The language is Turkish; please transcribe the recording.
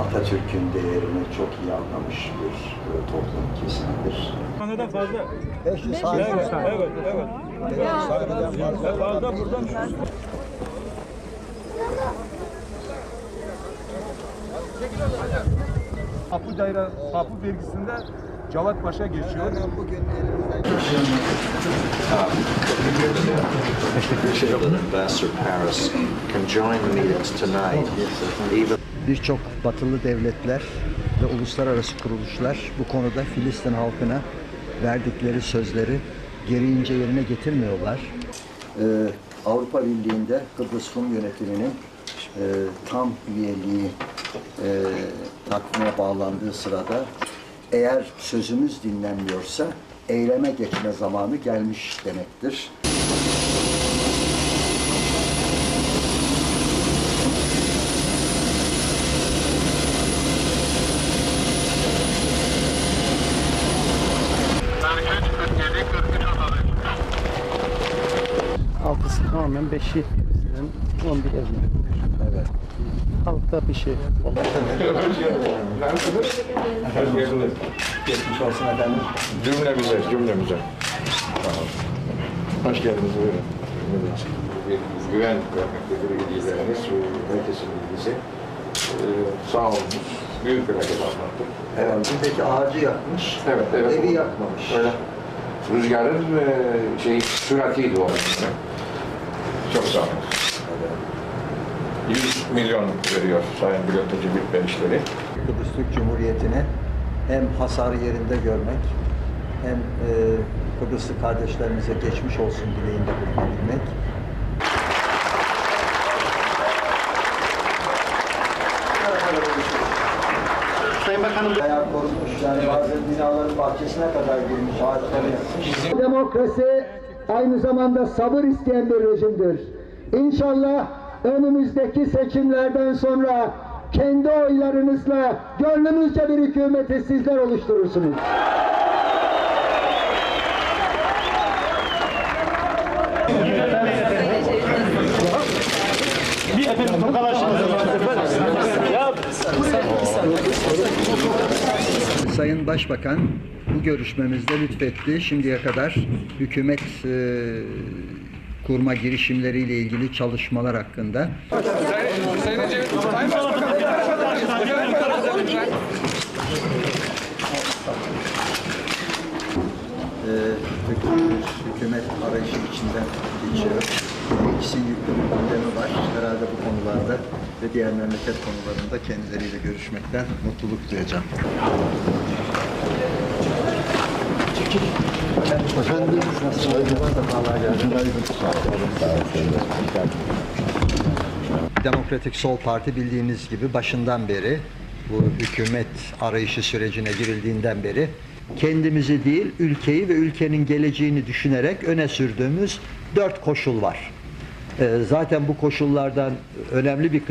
Atatürk'ün değerini çok iyi anlamış bir e, toplum kesimidir. Kanada fazla. 500 Evet, evet, evet. Ya fazla buradan Tapu daire tapu vergisinde Cevat Paşa geçiyor. Bugün elimizden Ambassador Paris can join the meetings tonight, even Birçok batılı devletler ve uluslararası kuruluşlar bu konuda Filistin halkına verdikleri sözleri gereğince yerine getirmiyorlar. Ee, Avrupa Birliği'nde Kıbrıs Rum yönetiminin e, tam üyeliği e, takvime bağlandığı sırada eğer sözümüz dinlenmiyorsa eyleme geçme zamanı gelmiş demektir. Altısı tamamen beşi bizden 11 evli. Evet. Halkta bir şey. Geçmiş olsun efendim. Cümlemize, cümlemize. Sağ olun. Hoş geldiniz, buyurun. Güven vermektedir ilgileriniz, herkesin ilgisi. Ee, sağ olun. Büyük bir hareket atlattık. Evet. Peki ağacı yakmış, Evet, evet. evi yakmamış. Öyle. Rüzgarın e, şey, süratiydi o aslında. Çok sağ olun. 100 milyon veriyor Sayın Bülenteci Bitme işleri. Kıbrıs Türk Cumhuriyeti'ni hem hasar yerinde görmek hem e, Kıbrıslı kardeşlerimize geçmiş olsun dileğinde bulunabilmek. Sayın Bakanım Bayağı korunmuş yani bazen binaların bahçesine kadar girmiş ağaçları. Demokrasi aynı zamanda sabır isteyen bir rejimdir. İnşallah önümüzdeki seçimlerden sonra kendi oylarınızla gönlümüzce bir hükümeti sizler oluşturursunuz. Sayın Başbakan bu görüşmemizde lütfetti. Şimdiye kadar hükümet e, kurma girişimleriyle ilgili çalışmalar hakkında. e, köklü bir hükümet arayışı içinden geçiyor. İkisi yüklü bir gündemi var. Herhalde bu konularda ve diğer memleket konularında kendileriyle görüşmekten mutluluk duyacağım. Efendim, Demokratik Sol Parti bildiğiniz gibi başından beri bu hükümet arayışı sürecine girildiğinden beri kendimizi değil ülkeyi ve ülkenin geleceğini düşünerek öne sürdüğümüz dört koşul var. Ee, Zaten bu koşullardan önemli bir kısmı